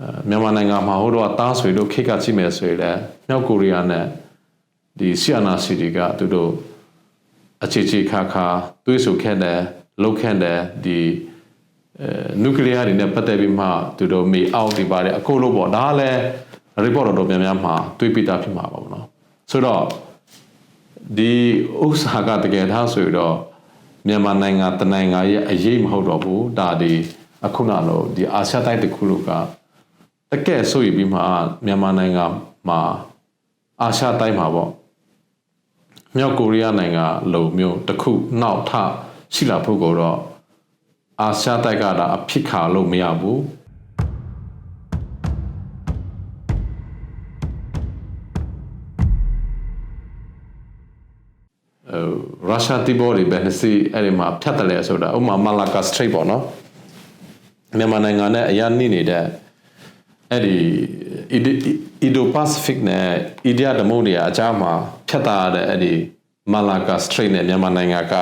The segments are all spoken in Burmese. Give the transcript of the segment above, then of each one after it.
အဲမြန်မာနိုင်ငံမှာဟိုတော့တားဆွေတို့ခိတ်ကကြည့်မယ်ဆိုရင်လည်းမြောက်ကိုရီးယားနဲ့ဒီဆီယနာစီတီကသူတို့အခြေချေခါခါတွေးဆိုခဲ့တယ်လှုပ်ခဲ့တယ်ဒီအဲနျူကလ িয়ার တွေနဲ့ပတ်သက်ပြီးမှသူတို့မေအောက်ဒီပါတယ်အခုလို့ပေါ့ဒါကလည်း report တော်တော်များများမှာတွေးပြီးသားဖြစ်မှာပါဘောနော်ဆိုတော့ဒီဥစ္စာကတကယ်ထားဆိုတော့မြန်မာနိုင်ငံတနိုင်ငံရဲ့အရေးမဟုတ်တော့ဘူးဒါဒီအခုနလို့ဒီအာရှတိုက်တစ်ခုလို့က တကယ်ဆိုရပြီးမှမြန်မာနိုင်ငံမှာအာရှတိုက်မှာပေါ့မြောက်ကိုရီးယားနိုင်ငံလိုမျိုးတစ်ခုနောက်ထရှိလာဖို့ကိုတော့အာရှတိုက်ကဒါအဖြစ်ခါလို့မရဘူးရုရှားတီဘောတွေပဲနှစ်စီအဲ့ဒီမှာဖြတ်တယ်လဲဆိုတာဥပမာမာလာကာစထရိတ်ပေါ့နော်မြန်မာနိုင်ငံနဲ့အရနှိနေတဲ့ အဲ့ဒီအီဒိုပစိဖိတ်နဲ့အီဒီယာဒမိုဒီယာအကြားမှာဖြတ်တာရတဲ့အဲ့ဒီမာလာကာစထရိတ်နဲ့မြန်မာနိုင်ငံက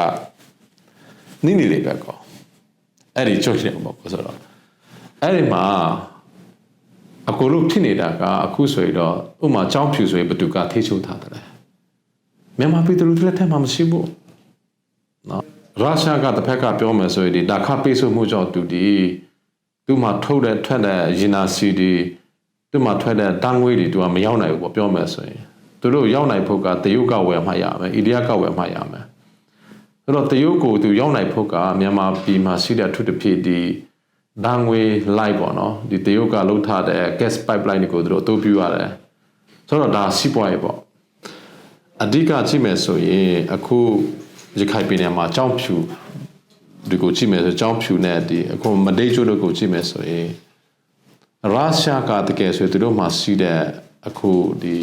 နှိနေလေပဲကောအဲ့ဒီချုပ်တယ်ပေါ့ဆိုတော့အဲ့ဒီမှာအကူလို့ဖြစ်နေတာကအခုဆိုရင်တော့ဥပမာចောင်းဖြူဆိုရင်ဘယ်သူကထိချိုးထားတယ်မြန်မာပြည်သူလူထုလက်ထက်မှာမရှိဘူးနော်ရုရှားကတစ်ဖက်ကပြောမယ်ဆိုရင်ဒီဒါခပိတ်ဆိုမှုကြောင့်သူဒီ သူမှထုတ်တဲ့ထွက်တဲ့ရင်နာစီဒီသူမှထွက်တဲ့တန်းငွေတွေသူကမရောက်နိုင်ဘူးပေါ့ပြောမယ်ဆိုရင်သူတို့ရောက်နိုင်ဖို့ကတရုတ်ကဝယ်မှရမယ်အိန္ဒိယကဝယ်မှရမယ်အဲ့တော့တရုတ်ကိုသူရောက်နိုင်ဖို့ကမြန်မာပြည်မှာရှိတဲ့ထုတဖြစ်ဒီဒန်းငွေလိုက်ပေါ့နော်ဒီတရုတ်ကလှုပ်ထားတဲ့ gas pipeline တွေကိုသူတို့အသုံးပြုရတယ်ဆိုတော့ဒါစီးပွားရေးပေါ့အဓိကကြည့်မယ်ဆိုရင်အခုရခိုင်ပြည်နယ်မှာကြောင်းဖြူ ဒီကိုကြည့်မယ်ဆိုကြောင်းဖြူနဲ့ဒီအခုမဒိတ်ချို့တို့ကိုကြည့်မယ်ဆိုရင်ရုရှားကတကယ်ဆိုသူတို့မှာရှိတဲ့အခုဒီ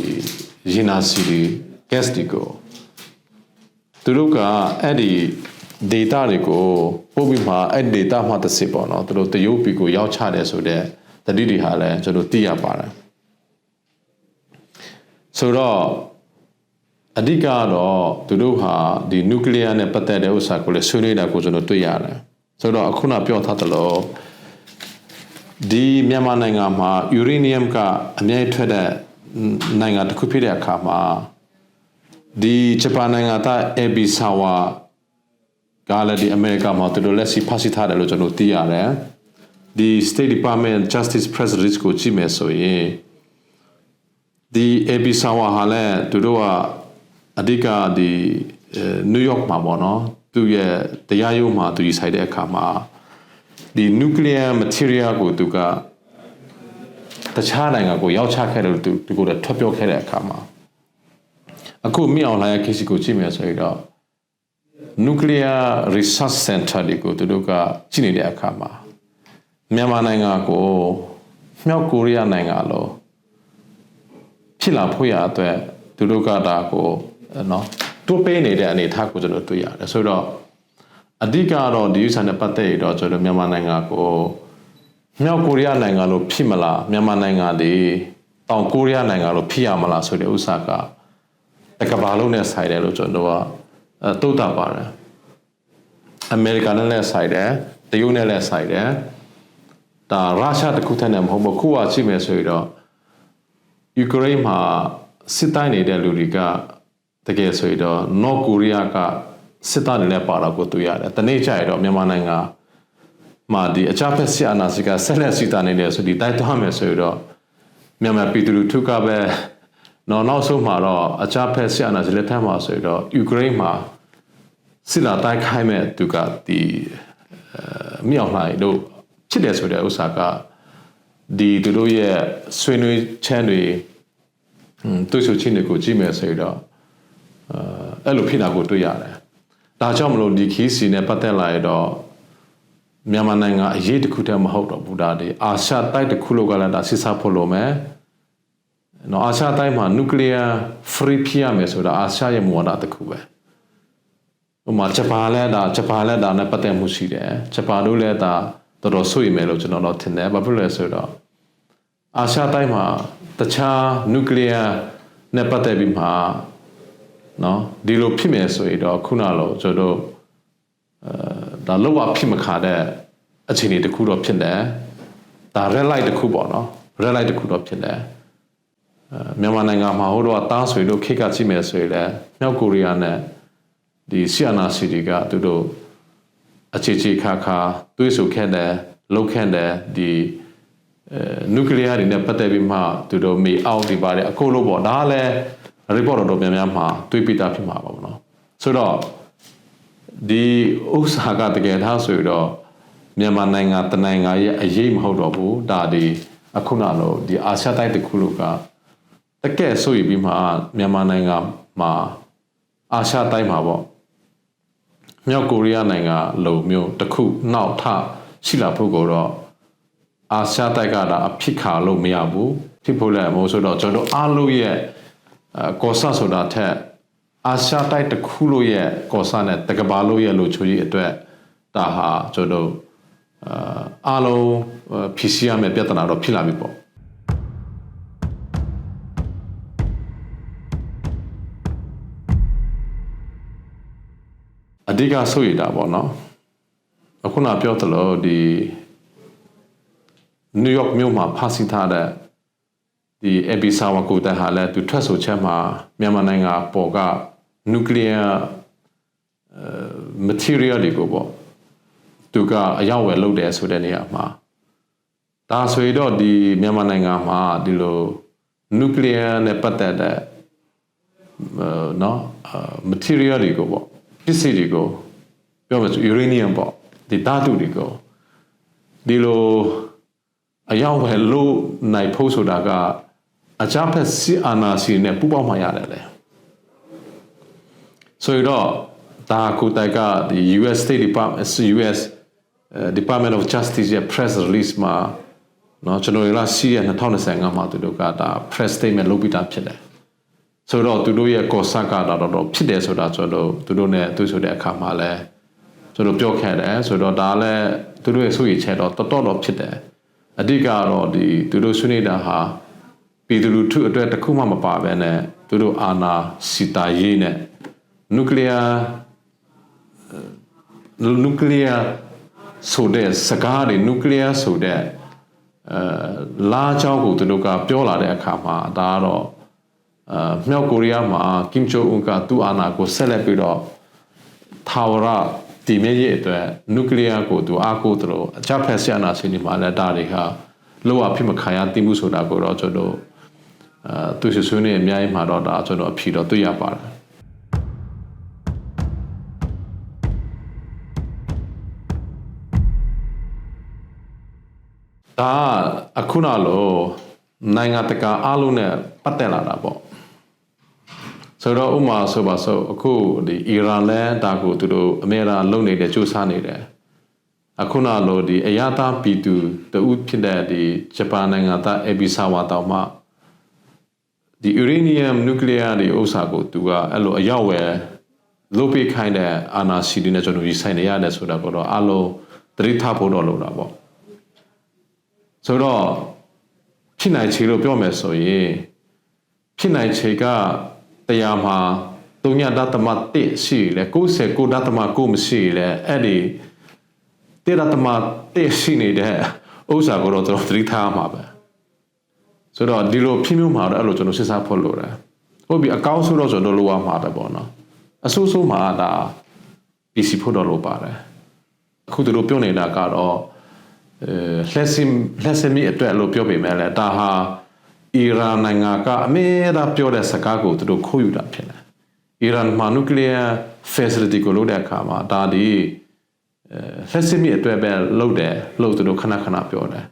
ရင်နာစီဒီ gas ဒီကိုသူတို့ကအဲ့ဒီ data တွေကိုပို့ပြီးမှအဲ့ data မှတစ်စစ်ပေါ့နော်သူတို့တရုတ်ပြည်ကိုရောက်ချတယ်ဆိုတော့တတိတွေဟာလည်းကျွန်တော်သိရပါတယ်ဆိုတော့ အဓိကတော့သူတို့ဟာဒီနျူကလ িয়ার နဲ့ပတ်သက်တဲ့ဥစ္စာကိုလည်းဆွေးနွေးတာကိုကျွန်တော်တွေ့ရတယ်ဆိုတော့အခုနပြောထားသလိုဒီမြန်မာနိုင်ငံမှာယူရေနီယမ်ကအမြဲထွက်တဲ့နိုင်ငံတစ်ခုဖြစ်တဲ့အခါမှာဒီဂျပန်နိုင်ငံသားအေဘီဆာဝါကလည်းဒီအမေရိကမှာသူတို့လက်ရှိဖတ်စီထားတယ်လို့ကျွန်တော်သိရတယ်ဒီ State Department Justice Press Release ကိုကြည့်မယ်ဆိုရင်ဒီအေဘီဆာဝါဟာလည်းသူတို့က အဓိကဒီနယူးယောက်မှာပေါ့နော်သူရဲ့တရားရုံးမှာသူကြီးဆိုင်တဲ့အခါမှာဒီ nuclear material ကိုသူကတခြားနိုင်ငံကိုရောက်ချခဲ့တယ်လို့သူသူကထွက်ပြောခဲ့တဲ့အခါမှာအခုမြောင်လိုင်းရဲ့ case ကိုကြည့်မယ်ဆိုရင်တော့ nuclear research center တွေကိုသူတို့ကကြည့်နေတဲ့အခါမှာမြန်မာနိုင်ငံကိုမြောက်ကိုရီးယားနိုင်ငံလိုဖြစ်လာဖို့ရအတွက်သူတို့ကဒါကို နော်တိုးပေးနေတဲ့အနေအထားကိုကျွန်တော်တွေ့ရတယ်ဆိုတော့အဓိကတော့ဒီဥစ္စာနဲ့ပတ်သက်ရတော့ကျွန်တော်မြန်မာနိုင်ငံကိုမြောက်ကိုရီးယားနိုင်ငံလိုဖြစ်မလားမြန်မာနိုင်ငံဒီတောင်ကိုရီးယားနိုင်ငံလိုဖြစ်ရမလားဆိုတဲ့ဥစ္စာကတကဘာလုံးနဲ့ဆိုင်တယ်လို့ကျွန်တော်ကအဲတုတ်တာပါတယ်အမေရိကန်နဲ့လည်းဆိုင်တယ်တရုတ်နဲ့လည်းဆိုင်တယ်ဒါရုရှားတခုထက်နဲ့မဟုတ်ဘူးခုကကြည့်မယ်ဆိုရင်တော့ယူကရိန်းမှာစစ်တိုင်းနေတဲ့လူတွေက တကယ်ဆိုရင်တော့ North Korea ကစစ်သားတွေလည်းပါတော့ကိုတွေ့ရတယ်။တနေ့ကျရင်တော့မြန်မာနိုင်ငံမှာဒီအကြမ်းဖက်ဆီအာဏာစီကဆက်လက်စီတာနေတယ်ဆိုဒီတိုက်သွားမယ်ဆိုရင်တော့မြန်မာပြည်သူလူထုကပဲနော်နောက်ဆုံးမှာတော့အကြမ်းဖက်ဆီအာဏာစီလက်ထက်မှာဆိုရင်တော့ယူကရိန်းမှာစစ်လာတိုက်ခိုက်မဲ့သူကဒီမြောက်လိုက်လို့ဖြစ်တယ်ဆိုတဲ့ဥစ္စာကဒီသူတို့ရဲ့ဆွေးနွေးချမ်းတွေတွေ့ဆုံချင်းတွေကိုကြည့်မယ်ဆိုတော့ အဲ့လိုဖြစ်တာကိုတွေ့ရတယ်။ဒါကြောင့်မလို့ဒီခီးစီနဲ့ပတ်သက်လာရတော့မြန်မာနိုင်ငံအရေးတစ်ခုတည်းမဟုတ်တော့ဘူးဒါဒီအာရှတိုက်တစ်ခုလောက်ကလည်းဒါစစ်စားဖို့လိုမယ်။နော်အာရှတိုက်မှာ nuclear free ဖြစ်ရမယ်ဆိုတာအာရှရဲ့မူဝါဒတစ်ခုပဲ။ဥပမာဂျပန်လည်းဒါဂျပန်လည်းဒါနဲ့ပတ်သက်မှုရှိတယ်။ဂျပန်တို့လည်းဒါတော်တော်ဆွေးမယ်လို့ကျွန်တော်တို့ထင်တယ်။ဘာဖြစ်လဲဆိုတော့အာရှတိုက်မှာတခြား nuclear နဲ့ပတ်သက်ပြီးမှ နော်ဒီလိုဖြစ်မယ်ဆိုရင်တော့ခုနလိုကျွန်တော်အဲဒါလောက်ဝဖြစ်မခါတဲ့အခြေအနေတစ်ခုတော့ဖြစ်တယ်ဒါ red light တစ်ခုပေါ့နော် red light တစ်ခုတော့ဖြစ်တယ်အဲမြန်မာနိုင်ငံမှာဟိုတော့တားဆွေတို့ခိကကြည့်မယ်ဆိုရင်လည်းမြောက်ကိုရီးယားနဲ့ဒီဆီယနာစီတီကသူတို့အခြေချေခါခါတွေးဆိုခဲ့တယ်လှုပ်ခဲ့တယ်ဒီအဲနျူကလ িয়ার တွေနဲ့ပတ်သက်ပြီးမှသူတို့မေအောက်ဒီပါတယ်အခုလို့ပေါ့ဒါကလည်း report တော်များများမှာတွေးပြတာဖြစ်မှာပါဘောနော်ဆိုတော့ဒီဥစ္စာကတကယ်ထားဆိုတော့မြန်မာနိုင်ငံတနိုင်ငံရဲ့အရေးမဟုတ်တော့ဘူးဒါဒီအခုနလို့ဒီအာရှတိုက်တစ်ခုလို့ကတကယ်ဆိုရပြီးမှမြန်မာနိုင်ငံမှာအာရှတိုက်မှာပေါ့မြောက်ကိုရီးယားနိုင်ငံလိုမျိုးတစ်ခုနောက်ထရှိလာဖို့ကိုတော့အာရှတိုက်ကဒါအဖြစ်ခါလို့မရဘူးဖြစ်ဖို့လည်းမဟုတ်ဆိုတော့ကျွန်တော်အားလုံးရဲ့အ ကောဆာဆိုတာထက်အာရှတိုက်တစ်ခုလို့ရဲ့ကောဆာနဲ့တကဘာလို့ရဲ့လို့ချိုကြီးအတွက်ဒါဟာကျွန်တော်အာအားလုံးဖြစ်စီရမယ့်ပြဿနာတော့ဖြစ်လာပြီပေါ့အဓိကဆိုရတာပေါ့နော်အခုနပြောသလိုဒီနယူးယောက်မြို့မှာဖမ်းဆီးထားတဲ့ ဒီ AB ဆာဝကူတန်ဟာလည်းသူထွက်ဆိုချက်မှာမြန်မာနိုင်ငံပေါ်ကနျူကလ িয়ার material တွေကိုပေါ့သူကအရောက်ဝယ်လုပ်တယ်ဆိုတဲ့နေရာမှာဒါဆိုရတော့ဒီမြန်မာနိုင်ငံမှာဒီလိုနျူကလ িয়ার နဲ့ပတ်သက်တဲ့နော် material တွေကိုပေါ့ပစ္စည်းတွေကိုပြောမယ်ဆို uranium ပေါ့ဒီဓာတုတွေကိုဒီလိုအရောက်ဝယ်လုပ်နိုင်ဖို့ဆိုတာက အကြဖက်စစ်အာဏာစီနဲ့ပူးပေါင်းမှရတယ်လေဆိုတော့ဒါကိုတိုက်ကဒီ US State Department US Department of Justice ရဲ့ press release မှာเนาะကျွန်တော်ရလာစီးရ2025မှာသူတို့ကဒါ press statement လုပ်ပြီးသားဖြစ်တယ်ဆိုတော့သူတို့ရဲ့ကောဆာကတော့တော့ဖြစ်တယ်ဆိုတာကျွန်တော်သူတို့ ਨੇ သူဆိုတဲ့အခါမှာလဲကျွန်တော်ပြောခဲ့တယ်ဆိုတော့ဒါလည်းသူတို့ရဲ့ဆိုရချက်တော့တော်တော်တော့ဖြစ်တယ်အဓိကတော့ဒီသူတို့ဆွေးနွေးတာဟာ ပြည်သူလူထုအတွက်တခုမှမပါဘဲနဲ့သူတို့အာဏာစီတာရေးနဲ့နျူကလ িয়ার နျူကလ িয়ার ဆိုတဲ့စကားတွေနျူကလ িয়ার ဆိုတဲ့အဲလာချောင်းကိုသူတို့ကပြောလာတဲ့အခါမှာဒါကတော့အာမြောက်ကိုရီးယားမှာကင်ချိုအွန်ကသူ့အာဏာကိုဆက်လက်ပြီးတော့ထာဝရတည်မြဲရေးအတွက်နျူကလ িয়ার ကိုသူအားကိုးသလိုအကြဖက်ဆရာနာစီနေမှာလည်းဒါတွေဟာလောအဖြစ်မခံရသိမှုဆိုတာကိုတော့ကျွန်တော် အာသူဆွေးနွေးအများကြီးမှာတော့ဒါကျွန်တော်အဖြေတော့တွေ့ရပါတယ်ဒါအခုနလို့နိုင်ငံတကာအားလုံးနဲ့ပတ်သက်လာတာပေါ့ဆိုတော့ဥမာဆိုပါဆိုအခုဒီအီရန်လဲဒါကိုသူတို့အမေရိကန်လုံနေတဲ့စူးစမ်းနေတယ်အခုနလို့ဒီအရသာပြည်သူတူဖြစ်တဲ့ဒီဂျပန်နိုင်ငံသားအဘီဆာဝါတောင်မှ ဒီယူရေနီယမ်နျူကလ িয়ার တွေဥစ္စာကိုသူကအဲ့လိုအရောက်ဝယ်လုပ်ပေးခိုင်းတဲ့အာနာစီဒီနဲ့ကျွန်တော်ဒီဆိုင်နေရတယ်ဆိုတာကတော့အလုံးသတိထားဖို့တော့လိုတာပေါ့ဆိုတော့ဖြစ်နိုင်ချေလို့ပြောမယ်ဆိုရင်ဖြစ်နိုင်ချေကတရားမှာတုံညဒသမ1ရှိလေ69ဒသမ9မရှိလေအဲ့ဒီတေဒသမ1ရှိနေတဲ့ဥစ္စာကိုတော့ကျွန်တော်သတိထားမှာပဲ ဆိုတော့ဒီလိုဖြစ်မျိုးမှာတော့အဲ့လိုကျွန်တော်စစ်စားဖို့လိုတယ်ဟုတ်ပြီအကောင်းဆိုတော့ကျွန်တော်လိုရမှာပဲပေါ့နော်အဆိုးဆိုးမှာဒါ PC ဖို့တော့လိုပါတယ်အခုတို့ပြောနေတာကတော့အဲလက်စင်လက်စင်မီအတွက်လို့ပြောပေမဲ့လည်းဒါဟာအီရန်နိုင်ငံကအမေရာပြောတဲ့စကားကိုသူတို့ခိုးယူတာဖြစ်တယ်အီရန်မှာနျူကလ িয়ার facility ကိုလုပ်တဲ့အခါမှာဒါဒီအဲလက်စင်မီအတွက်ပဲလုပ်တယ်လို့သူတို့ခဏခဏပြောတယ်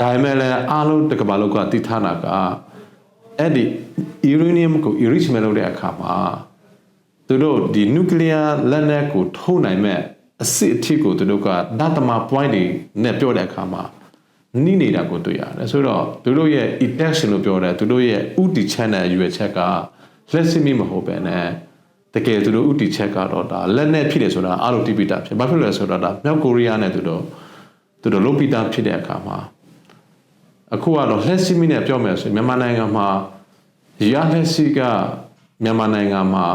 ဒါပေမဲ့လည်းအားလုံးတကဘာလောက်ကတည်ထားတာကအဲ့ဒီ uranium ကို enrichment လုပ်တဲ့အခါမှာသူတို့ဒီ nuclear လက်နက်ကိုထိုးနိုင်မဲ့အစစ်အထစ်ကိုသူတို့ကဒသမ point တွေနဲ့ပြောတဲ့အခါမှာနိနေတာကိုတွေ့ရတယ်ဆိုတော့သူတို့ရဲ့ intention လို့ပြောတယ်သူတို့ရဲ့ဥတီ channel ရွယ်ချက်ကလက်စစ်မိမဟုတ်ပဲနဲ့တကယ်သူတို့ဥတီချက်ကတော့ဒါလက်နဲ့ဖြစ်တယ်ဆိုတာအားလုံးတိပိတာဖြစ်ဘာဖြစ်လဲဆိုတော့ဒါမြောက်ကိုရီးယားနဲ့သူတို့သူတို့လုပိတာဖြစ်တဲ့အခါမှာ အခုကတော့လက်စစ်မိနဲ့ပြောမယ်ဆိုရင်မြန်မာနိုင်ငံမှာရလက်စစ်ကမြန်မာနိုင်ငံမှာ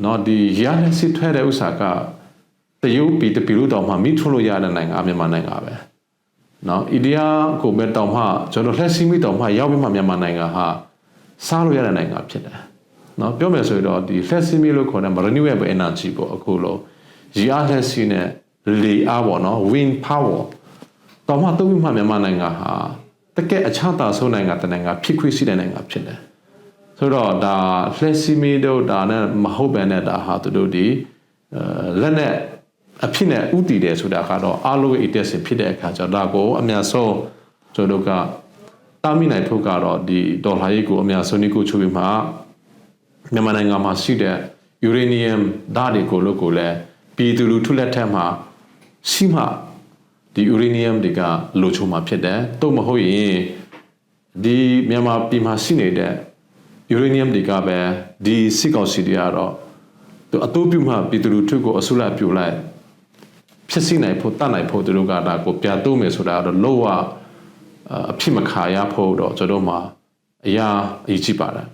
เนาะဒီရလက်စစ်ထွက်တဲ့ဥစ္စာကတရုတ်ပြည်တပြည်လို့တော့မှမိထွလို့ရတဲ့နိုင်ငံမြန်မာနိုင်ငံပဲ နော်အိန္ဒိယကိုပဲတောင်မှကျွန်တော်လက်စီမီတောင်မှရောက်ပြီးမှမြန်မာနိုင်ငံဟာစားလို့ရတဲ့နိုင်ငံဖြစ်တယ်နော်ပြောမယ်ဆိုရင်တော့ဒီလက်စီမီလို့ခေါ်တဲ့ renewable energy ပေါ့အခုလို့ရေအားလက်စီနဲ့လေအားပေါ့နော် wind power တောင်မှသုံးပြီးမှမြန်မာနိုင်ငံဟာတကယ်အခြားတာဆုံးနိုင်ငံတစ်နိုင်ငံဖြစ်ခွင့်ရှိတဲ့နိုင်ငံဖြစ်တယ်ဆိုတော့ဒါ fleximi တို့ဒါနဲ့မဟုတ်ဘဲနဲ့ဒါဟာသူတို့ဒီအဲလက်နဲ့အဖြစ်နဲ့ဥတည်တယ်ဆိုတာကတော့အားလုံးရဲ့ intention ဖြစ်တဲ့အခါကျတော့ဒါကိုအများဆုံးကျွန်တော်တို့ကတာမိနိုင်ဖို့ကတော့ဒီဒေါ်လာရေးကိုအများဆုံးဒီကိုချုပ်ပြီးမှမြန်မာနိုင်ငံမှာရှိတဲ့ uranium ဓာတ်တွေကိုလို့ကိုလည်းပြည်သူလူထုလက်ထက်မှာရှိမှ ဒီ uranium တွေကလိုချုံမှာဖြစ်တယ်။တော့မဟုတ်ရင်ဒီမြန်မာပြည်မှာရှိနေတဲ့ uranium တွေကပဲဒီစစ်ကောင်စီတွေကတော့သူအတူပြုမှပြည်သူလူထုကိုအဆုလပြိုလိုက်ဖြစ်စီနိုင်ဖို့တတ်နိုင်ဖို့သူတို့ကဒါကိုပြတိုးမယ်ဆိုတာကတော့လောကအဖြစ်မခါရဖို့တော့ကျွန်တော်တို့မှာအရာအရေးကြီးပါတယ်